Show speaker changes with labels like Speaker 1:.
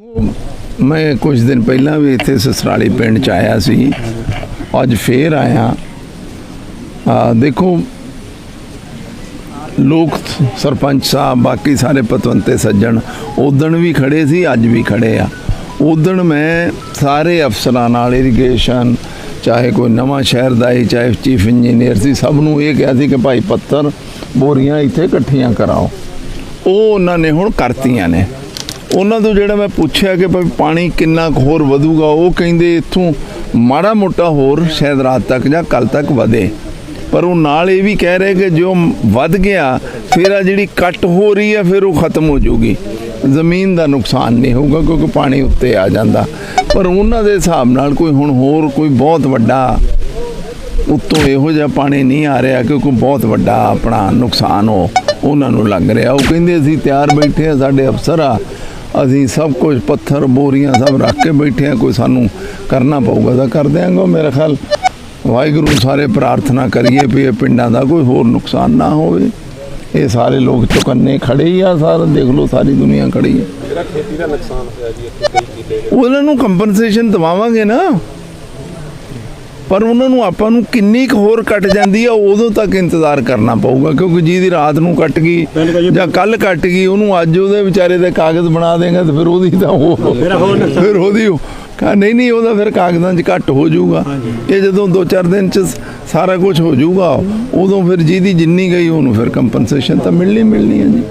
Speaker 1: ਦੇਖੋ ਮੈਂ ਕੁਝ ਦਿਨ ਪਹਿਲਾਂ ਵੀ ਇੱਥੇ ਸਸਰਾਲੀ ਪਿੰਡ ਚ ਆਇਆ ਸੀ। ਅੱਜ ਫੇਰ ਆਇਆ। ਆ, ਦੇਖੋ, ਲੋਕ ਸਰਪੰਚ ਸਾਹਿਬ, ਬਾਕੀ ਸਾਰੇ ਪਤਵੰਤੇ ਸੱਜਣ ਉਦਣ ਵੀ ਖੜੇ ਸੀ, ਅੱਜ ਵੀ ਖੜੇ ਆ। ਉਦਣ ਮੈਂ ਸਾਰੇ ਅਫਸਰਾਂ ਨਾਲ ਇਰੀਗੇਸ਼ਨ ਚਾਹੇ ਕੋਈ ਨਵਾਂ ਸ਼ਹਿਰ ਦਾ ਹੀ, ਚਾਹੇ ਚੀਫ ਇੰਜੀਨੀਅਰ ਸੀ, ਸਭ ਨੂੰ ਇਹ ਕਿਹਾ ਸੀ ਕਿ ਭਾਈ ਪੱਤਰ ਬੋਰੀਆਂ ਇੱਥੇ ਇਕੱਠੀਆਂ ਕਰਾਓ। ਉਹ ਉਹਨਾਂ ਨੇ ਹੁਣ ਕਰਤੀਆਂ ਨੇ। ਉਹਨਾਂ ਤੋਂ ਜਿਹੜਾ ਮੈਂ ਪੁੱਛਿਆ ਕਿ ਭਾਈ ਪਾਣੀ ਕਿੰਨਾ ਕੁ ਹੋਰ ਵਧੂਗਾ, ਉਹ ਕਹਿੰਦੇ ਇੱਥੋਂ ਮਾੜਾ ਮੋਟਾ ਹੋਰ ਸ਼ਾਇਦ ਰਾਤ ਤੱਕ ਜਾਂ ਕੱਲ ਤੱਕ ਵਧੇ। ਪਰ ਉਹ ਨਾਲ ਇਹ ਵੀ ਕਹਿ ਰਹੇ ਕਿ ਜੋ ਵੱਧ ਗਿਆ, ਫਿਰ ਆ ਜਿਹੜੀ ਕੱਟ ਹੋ ਰਹੀ ਹੈ ਫਿਰ ਉਹ ਖਤਮ ਹੋ ਜਾਊਗੀ। ਜ਼ਮੀਨ ਦਾ ਨੁਕਸਾਨ ਨਹੀਂ ਹੋਊਗਾ ਕਿਉਂਕਿ ਪਾਣੀ ਉੱਤੇ ਆ ਜਾਂਦਾ। ਪਰ ਉਹਨਾਂ ਦੇ ਹਿਸਾਬ ਨਾਲ ਕੋਈ ਹੁਣ ਹੋਰ ਕੋਈ ਬਹੁਤ ਵੱਡਾ ਉੱਤੋਂ ਇਹੋ ਜਿਹਾ ਪਾਣੀ ਨਹੀਂ ਆ ਰਿਹਾ ਕਿਉਂਕਿ ਬਹੁਤ ਵੱਡਾ ਆਪਣਾ ਨੁਕਸਾਨ ਹੋ ਉਹਨਾਂ ਨੂੰ ਲੱਗ ਰਿਹਾ। ਉਹ ਕਹਿੰਦੇ ਅਸੀਂ ਤਿਆਰ ਬੈਠੇ ਆ, ਸਾਡੇ ਅਫਸਰ ਆ। ਅਸੀਂ ਸਭ ਕੁਝ ਪੱਥਰ ਬੋਰੀਆਂ ਸਭ ਰੱਖ ਕੇ ਬੈਠੇ ਆ ਕੋਈ ਸਾਨੂੰ ਕਰਨਾ ਪਊਗਾ ਤਾਂ ਕਰ ਦਿਆਂਗਾ ਮੇਰੇ ਖਿਆਲ। ਵਾਹਿਗੁਰੂ ਸਾਰੇ ਪ੍ਰਾਰਥਨਾ ਕਰੀਏ ਵੀ ਇਹ ਪਿੰਡਾਂ ਦਾ ਕੋਈ ਹੋਰ ਨੁਕਸਾਨ ਨਾ ਹੋਵੇ। ਇਹ ਸਾਰੇ ਲੋਕ ਚੁਕੰਨੇ ਖੜੇ ਹੀ ਆ ਸਾਰਾ ਦੇਖ ਲਓ ਸਾਰੀ ਦੁਨੀਆ ਖੜੀ ਹੈ।
Speaker 2: ਜਿਹੜਾ ਖੇਤੀ ਦਾ ਨੁਕਸਾਨ ਹੋਇਆ ਜੀ ਇੱਥੇ ਕਈ ਕਿੱਲੇ
Speaker 1: ਉਹਨਾਂ ਨੂੰ ਕੰਪਨਸੇਸ਼ਨ ਦਵਾਵਾਂਗੇ ਨਾ। ਪਰ ਉਹਨਾਂ ਨੂੰ ਆਪਾਂ ਨੂੰ ਕਿੰਨੀ ਕੁ ਹੋਰ ਕੱਟ ਜਾਂਦੀ ਆ ਉਦੋਂ ਤੱਕ ਇੰਤਜ਼ਾਰ ਕਰਨਾ ਪਊਗਾ ਕਿਉਂਕਿ ਜਿਹਦੀ ਰਾਤ ਨੂੰ ਕੱਟ ਗਈ ਜਾਂ ਕੱਲ ਕੱਟ ਗਈ ਉਹਨੂੰ ਅੱਜ ਉਹਦੇ ਵਿਚਾਰੇ ਦੇ ਕਾਗਜ਼ ਬਣਾ ਦੇਗਾ ਤੇ ਫਿਰ ਉਹਦੀ ਤਾਂ ਉਹ ਫਿਰ ਉਹਦੀ ਉਹ ਕਹਾ ਨਹੀਂ ਨਹੀਂ ਉਹਦਾ ਫਿਰ ਕਾਗਜ਼ਾਂ 'ਚ ਘੱਟ ਹੋ ਜਾਊਗਾ। ਇਹ ਜਦੋਂ 2-4 ਦਿਨ 'ਚ ਸਾਰਾ ਕੁਝ ਹੋ ਜਾਊਗਾ ਉਦੋਂ ਫਿਰ ਜਿਹਦੀ ਜਿੰਨੀ ਗਈ ਉਹਨੂੰ ਫਿਰ ਕੰਪਨਸੇਸ਼ਨ ਤਾਂ ਮਿਲਣੀ ਮਿਲਣੀ ਹੈ ਜੀ।